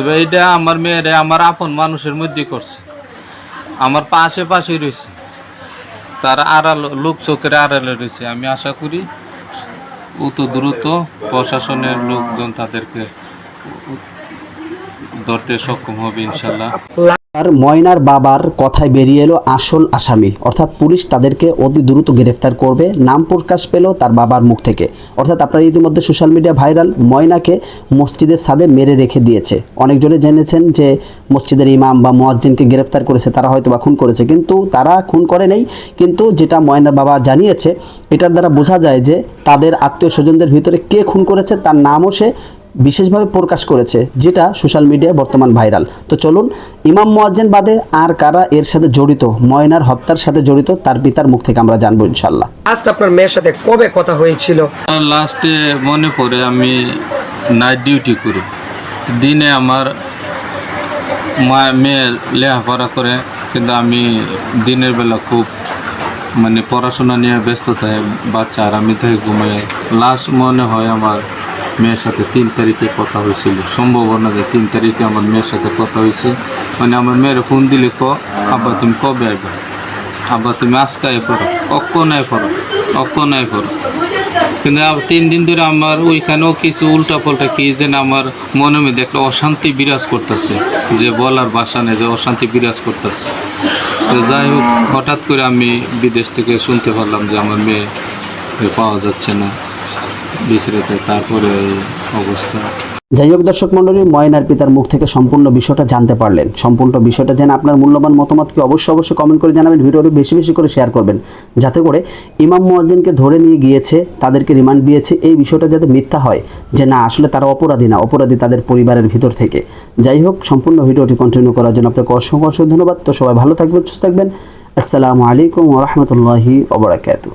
তবে এইটা আমার মেয়েরে আমার আপন মানুষের মধ্যে করছে। আমার পাশে পাশে রয়েছে। তার আড়াল লোক চোখের আড়ালে রয়েছে। আমি আশা করি অত দ্রুত প্রশাসনের লোকজন তাদেরকে ধরতে সক্ষম হবে ইনশাল্লাহ। আর ময়নার বাবার কথায় বেরিয়ে এলো আসল আসামি। অর্থাৎ পুলিশ তাদেরকে অতি দ্রুত গ্রেফতার করবে। নাম প্রকাশ পেল তার বাবার মুখ থেকে। অর্থাৎ আপনারা ইতিমধ্যে সোশ্যাল মিডিয়া ভাইরাল ময়নাকে মসজিদের সাদে মেরে রেখে দিয়েছে। অনেকজনে জেনেছেন যে মসজিদের ইমাম বা মোয়াজ্জিনকে গ্রেফতার করেছে, তারা হয়তো বা খুন করেছে। কিন্তু তারা খুন করে নেই। কিন্তু যেটা ময়নার বাবা জানিয়েছে, এটার দ্বারা বোঝা যায় যে তাদের আত্মীয় স্বজনদের ভিতরে কে খুন করেছে, তার নামও সে বিশেষভাবে প্রকাশ করেছে যেটা সোশ্যাল মিডিয়ায় বর্তমান ভাইরাল। তো চলুন ইমাম মোয়াজ্জেন বাদে আর কারা এর সাথে জড়িত ময়নার হত্যার সাথে জড়িত তার পিতার মুখ থেকে আমরা জানব ইনশাল্লাহ আজ আপনার মেয়ের সাথে কবে কথা হয়েছিল? লাস্টে মনে পড়ে আমি নাইট ডিউটি করি। দিনে আমার মা মেয়ে লেখাপড়া করে কিন্তু আমি দিনের বেলা খুব মানে পড়াশোনা নিয়ে ব্যস্ত থাকে বাচ্চা আর আমি থেকে ঘুমাই লাস্ট মনে হয় আমার মেয়ের সাথে তিন তারিখে কথা হয়েছিল। সম্ভাবনা যে তিন তারিখে আমার মেয়ের সাথে কথা হয়েছে। মানে আমার মেয়ের ফোন দিলে ক, আব্বা, তুমি কবে আসবে আব্বা, তুমি আজকে পড়ো। অক্ষণ আয় পড়ো? অক্ষণ আয় পড়ো? কিন্তু তিন দিন ধরে আমার ওইখানেও কিছু উল্টা পাল্টা কি যেন আমার মনে মধ্যে একটা অশান্তি বিরাজ করতেছে। যে বলার ভাষা নেই, যে অশান্তি বিরাজ করতেছে। তো যাই হোক, হঠাৎ করে আমি বিদেশ থেকে শুনতে পারলাম যে আমার মেয়ে পাওয়া যাচ্ছে না। যাই হোক দর্শক মণ্ডলী, ময়নার পিতার মুখ থেকে সম্পূর্ণ বিষয়টা জানতে পারলেন। সম্পূর্ণ বিষয়টা জেনে আপনার মূল্যবান মতামতকে অবশ্যই অবশ্যই কমেন্ট করে জানাবেন। ভিডিওটি বেশি বেশি করে শেয়ার করবেন। যাতে করে ইমাম মুয়াজ্জিনকে ধরে নিয়ে গিয়েছে, তাদেরকে রিমান্ড দিয়েছে, এই বিষয়টা যাতে মিথ্যা হয়, যে না, আসলে তারা অপরাধী না, অপরাধী তাদের পরিবারের ভিতর থেকে। যাই হোক, সম্পূর্ণ ভিডিওটি কন্টিনিউ করার জন্য আপনাকে অসংখ্য অসংখ্য ধন্যবাদ। তো সবাই ভালো থাকবেন, সুস্থ থাকবেন। আসসালামু আলাইকুম ওরহমতুল্লাহি ওবরাকাতু